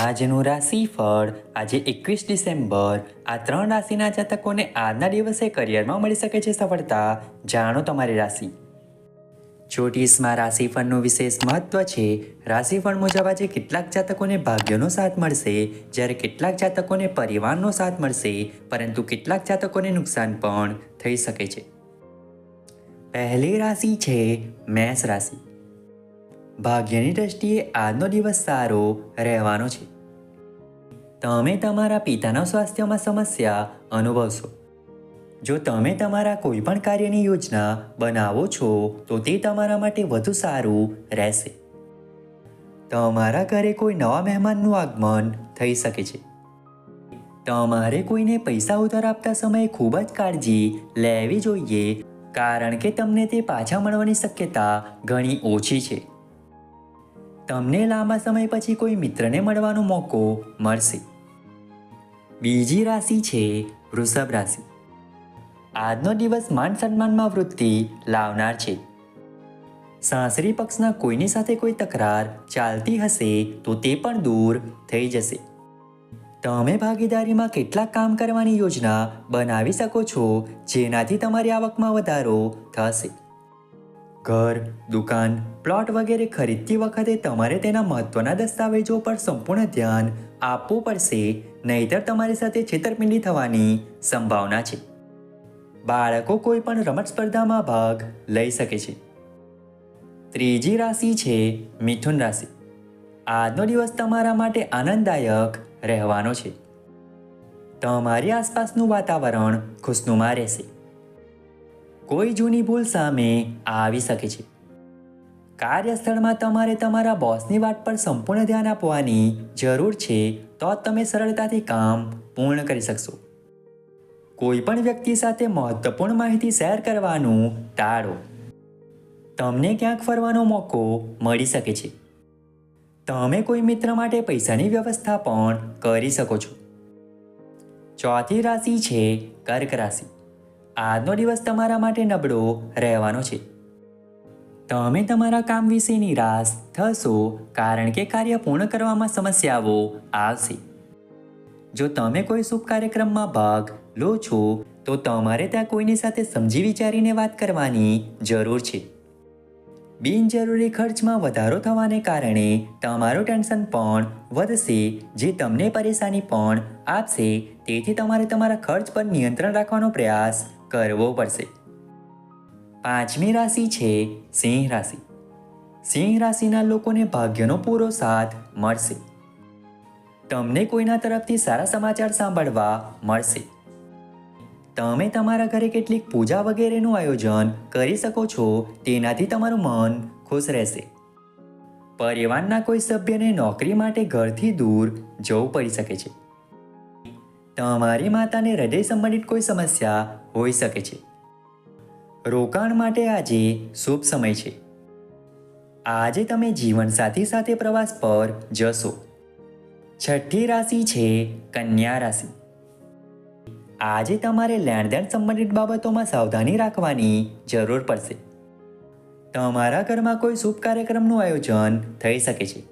આજનું રાશિફળ આજે એકવીસ ડિસેમ્બર. આ ત્રણ રાશિના જાતકોને આજના દિવસે કરિયરમાં મળી શકે છે સફળતા. જાણો તમારી રાશિ. જ્યોતિષમાં રાશિફળનું વિશેષ મહત્વ છે. રાશિફળ મુજબ આજે કેટલાક જાતકોને ભાગ્યનો સાથ મળશે. જ્યારે કેટલાક જાતકોને પરિવારનો સાથ મળશે. પરંતુ કેટલાક જાતકોને નુકસાન પણ થઈ શકે છે. પહેલી રાશિ છે મેષ રાશિ. ભાગ્યની દ્રષ્ટિએ આજનો દિવસ સારો રહેવાનો છે. તમે તમારા પિતાના સ્વાસ્થ્યમાં સમસ્યા અનુભવશો. જો તમે તમારા કોઈપણ કાર્યની યોજના બનાવો છો, તો તે તમારા માટે વધુ સારું રહેશે. તમારા ઘરે કોઈ નવા મહેમાનનું આગમન થઈ શકે છે. તમારે કોઈને પૈસા ઉધાર આપતા સમયે ખૂબ જ કાળજી લેવી જોઈએ, કારણ કે તમને તે પાછા મળવાની શક્યતા ઘણી ઓછી છે. તમને લાંબા સમય પછી કોઈ મિત્રને મળવાનો મોકો મળશે. બીજી રાશિ છે વૃષભ રાશિ. આજનો દિવસ માન સન્માનમાં વૃત્તિ લાવનાર છે. સાસરી પક્ષના કોઈની સાથે કોઈ તકરાર ચાલતી હશે તો તે પણ દૂર થઈ જશે. તમે ભાગીદારીમાં કેટલાક કામ કરવાની યોજના બનાવી શકો છો જેનાથી તમારી આવકમાં વધારો થશે. ઘર, દુકાન પ્લોટ વગેરે ખરીદતી વખતે તમારે તેના મહત્વના દસ્તાવેજો પર સંપૂર્ણ ધ્યાન આપવું પડશે, નહીતર તમારી સાથે છેતરપિંડી થવાની સંભાવના છે. બાળકો કોઈ પણ રમત સ્પર્ધામાં ભાગ લઈ શકે છે. ત્રીજી રાશિ છે મિથુન રાશિ. આજનો દિવસ તમારા માટે આનંદદાયક રહેવાનો છે. તમારી આસપાસનું વાતાવરણ ખુશનુમા રહેશે. કોઈ જૂની ભૂલ સામે આવી શકે છે. કાર્યસ્થળમાં તમારે તમારા બોસની વાત પર સંપૂર્ણ ધ્યાન આપવાની જરૂર છે, તો તમે સરળતાથી કામ પૂર્ણ કરી શકશો. કોઈ પણ વ્યક્તિ સાથે મહત્વપૂર્ણ માહિતી શેર કરવાનું ટાળો. તમને ક્યાંક ફરવાનો મોકો મળી શકે છે. તમે કોઈ મિત્ર માટે પૈસાની વ્યવસ્થા પણ કરી શકો છો. ચોથી રાશિ છે કર્ક રાશિ. આજનો દિવસ તમારા માટે નબળો રહેવાનો છે. તમે તમારા કામ વિશે નિરાશ થશો કારણ કે કાર્ય પૂર્ણ કરવામાં સમસ્યાઓ આવશે. જો તમે કોઈ શુભ કાર્યક્રમમાં ભાગ લો છો, તો તમારે ત્યાં કોઈની સાથે સમજી વિચારીને વાત કરવાની જરૂર છે. બિનજરૂરી ખર્ચમાં વધારો થવાને કારણે તમારું ટેન્શન પણ વધશે, જે તમને પરેશાની પણ આપશે. તેથી તમારે તમારા ખર્ચ પર નિયંત્રણ રાખવાનો પ્રયાસ કરવો પડશે. પાંચમી રાશિ છે સિંહ રાશિ. સિંહ રાશિના લોકોને ભાગ્યનો પૂરો સાથ મળશે. તમને કોઈના તરફથી સારા સમાચાર સાંભળવા મળશે. તમે તમારા ઘરે કેટલીક પૂજા વગેરેનું આયોજન કરી શકો છો, તેનાથી તમારું મન ખુશ રહેશે. પરિવારના કોઈ સભ્યને નોકરી માટે ઘરથી દૂર જવું પડી શકે છે. તમારી માતાને હૃદય સંબંધિત કોઈ સમસ્યા હોઈ શકે છે. રોકાણ માટે આજે શુભ સમય છે. આજે તમે જીવનસાથી સાથે પ્રવાસ પર જશો. છઠ્ઠી રાશિ છે કન્યા રાશિ. આજે તમારે લેણદેણ સંબંધિત બાબતોમાં સાવધાની રાખવાની જરૂર પડશે. તમારા ઘરમાં કોઈ શુભ કાર્યક્રમનું આયોજન થઈ શકે છે.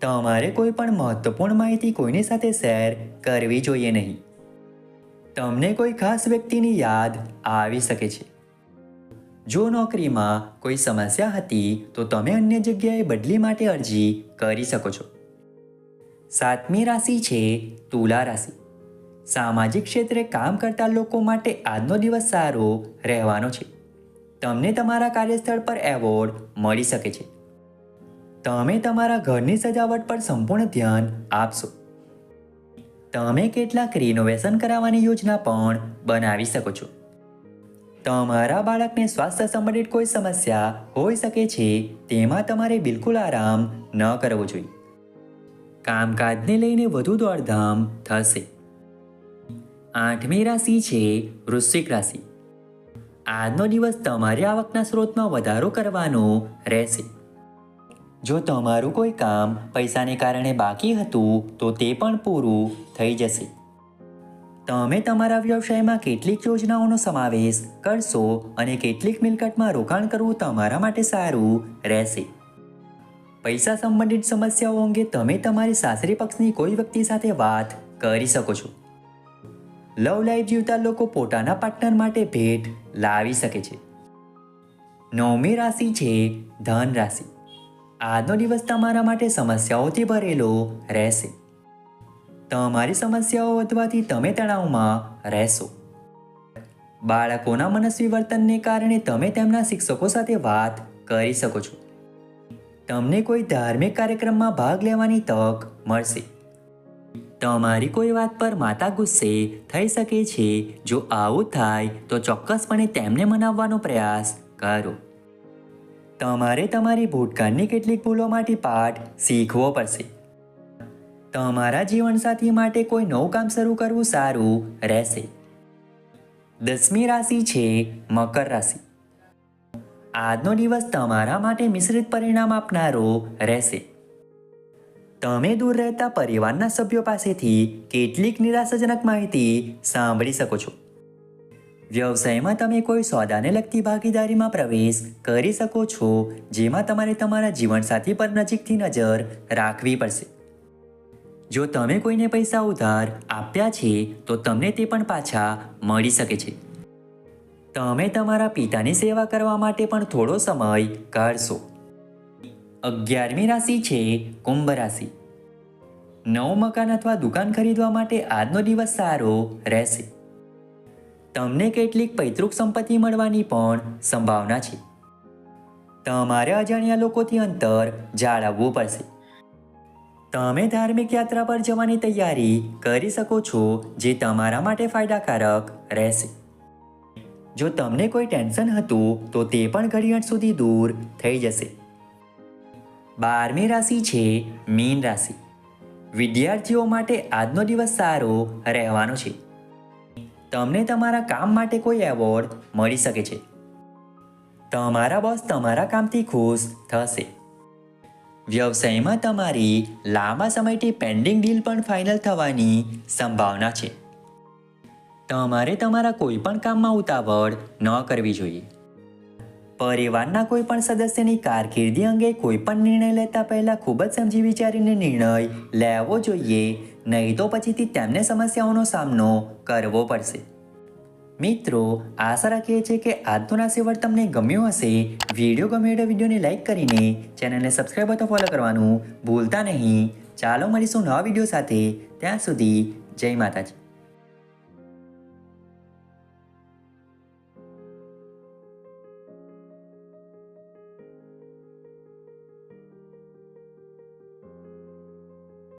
તમારે કોઈ પણ મહત્વપૂર્ણ માહિતી કોઈની સાથે શેર કરવી જોઈએ નહીં. તમને કોઈ ખાસ વ્યક્તિની યાદ આવી શકે છે. જો નોકરીમાં કોઈ સમસ્યા હતી, તો તમે અન્ય જગ્યાએ બદલી માટે અરજી કરી શકો છો. સાતમી રાશિ છે તુલા રાશિ. સામાજિક ક્ષેત્રે કામ કરતા લોકો માટે આજનો દિવસ સારો રહેવાનો છે. તમને તમારા કાર્યસ્થળ પર એવોર્ડ મળી શકે છે. તમે તમારા ઘરની સજાવટ પર સંપૂર્ણ ધ્યાન આપશો. તમે કેટલાક રિનોવેશન કરાવવાની યોજના પણ બનાવી શકો છો. તમારા બાળકને સ્વાસ્થ્ય સંબંધિત કોઈ સમસ્યા હોઈ શકે છે, તેમાં તમારે બિલકુલ આરામ ન કરવો જોઈએ. કામકાજને લઈને વધુ દોડધામ થશે. આઠમી રાશિ છે વૃશ્ચિક રાશિ. આજનો દિવસ તમારી આવકના સ્ત્રોતમાં વધારો કરવાનો રહેશે. જો તમારું કોઈ કામ પૈસાને કારણે બાકી હતું, તો તે પણ પૂરું થઈ જશે. તમે તમારા વ્યવસાયમાં કેટલીક યોજનાઓનો સમાવેશ કરશો અને કેટલીક મિલકતમાં રોકાણ કરવું તમારા માટે સારું રહેશે. પૈસા સંબંધિત સમસ્યાઓ અંગે તમે તમારી સાસરી પક્ષની કોઈ વ્યક્તિ સાથે વાત કરી શકો છો. લવ લાઈફ જીવતા લોકો પોતાના પાર્ટનર માટે ભેટ લાવી શકે છે. નવમી રાશિ છે ધન રાશિ. આજનો દિવસ તમારા માટે સમસ્યાઓથી ભરેલો રહેશે. તમારી સમસ્યાઓ વધવાથી તમે તણાવમાં રહેશો. બાળકોના મનસ્વી વર્તનને કારણે તમે તેમના શિક્ષકો સાથે વાત કરી શકો છો. તમને કોઈ ધાર્મિક કાર્યક્રમમાં ભાગ લેવાની તક મળશે. તમારી કોઈ વાત પર માતા ગુસ્સે થઈ શકે છે. જો આવું થાય તો ચોક્કસપણે તેમને મનાવવાનો પ્રયાસ કરો. તમારે તમારી ભૂતકાળની કેટલીક ભૂલોમાંથી પાઠ શીખવો પડશે. તમારા જીવનસાથી માટે કોઈ નવું કામ શરૂ કરવું સારું રહેશે. દસમી રાશિ છે મકર રાશિ. આજનો દિવસ તમારા માટે મિશ્રિત પરિણામ આપનારો રહેશે. તમે દૂર રહેતા પરિવારના સભ્યો પાસેથી કેટલીક નિરાશાજનક માહિતી સાંભળી શકો છો. વ્યવસાયમાં તમે કોઈ સોદાને લગતી ભાગીદારીમાં પ્રવેશ કરી શકો છો, જેમાં તમારે તમારા જીવનસાથી પર નજીકથી નજર રાખવી પડશે. જો તમે કોઈને પૈસા ઉધાર આપ્યા છે, તો તમને તે પણ પાછા મળી શકે છે. તમે તમારા પિતાની સેવા કરવા માટે પણ થોડો સમય કાઢશો. અગિયારમી રાશિ છે કુંભ રાશિ. નવું મકાન અથવા દુકાન ખરીદવા માટે આજનો દિવસ સારો રહેશે. તમને કેટલીક પૈતૃક સંપત્તિ મળવાની પણ સંભાવના છે. તમારે અજાણ્યા લોકોથી અંતર જાળવવું પડશે. તમે ધાર્મિક યાત્રા પર જવાની તૈયારી કરી શકો છો, જે તમારા માટે ફાયદાકારક રહેશે. જો તમને કોઈ ટેન્શન હતું, તો તે પણ ઘડિયાળ સુધી દૂર થઈ જશે. બારમી રાશિ છે મીન રાશિ. વિદ્યાર્થીઓ માટે આજનો દિવસ સારો રહેવાનો છે. તમને તમારા કામ માટે કોઈ એવોર્ડ મળી શકે છે. તમારા બોસ તમારા કામથી ખુશ થશે. વ્યવસાયમાં તમારી લાંબા સમયથી પેન્ડિંગ ડીલ પણ ફાઇનલ થવાની સંભાવના છે. તમારે તમારા કોઈ પણ કામમાં ઉતાવળ ન કરવી જોઈએ. પરિવારના કોઈ પણ સદસ્યની કારકિર્દી અંગે કોઈ પણ નિર્ણય લેતા પહેલા ખૂબ જ સમજી વિચારીને નિર્ણય લેવો જોઈએ. નહીં તો પછીથી તેમને સમસ્યાઓનો સામનો કરવો પડશે. મિત્રો, આશા રાખીએ છીએ કે આજનો રાશિફળ તમને ગમ્યો હશે. વીડિયો ગમ્યો તો વિડીયોને લાઇક કરીને ચેનલને સબસ્ક્રાઈબ અથવા ફોલો કરવાનું ભૂલતા નહીં. ચાલો મળીશું નવા વીડિયો સાથે. ત્યાં સુધી જય માતાજી.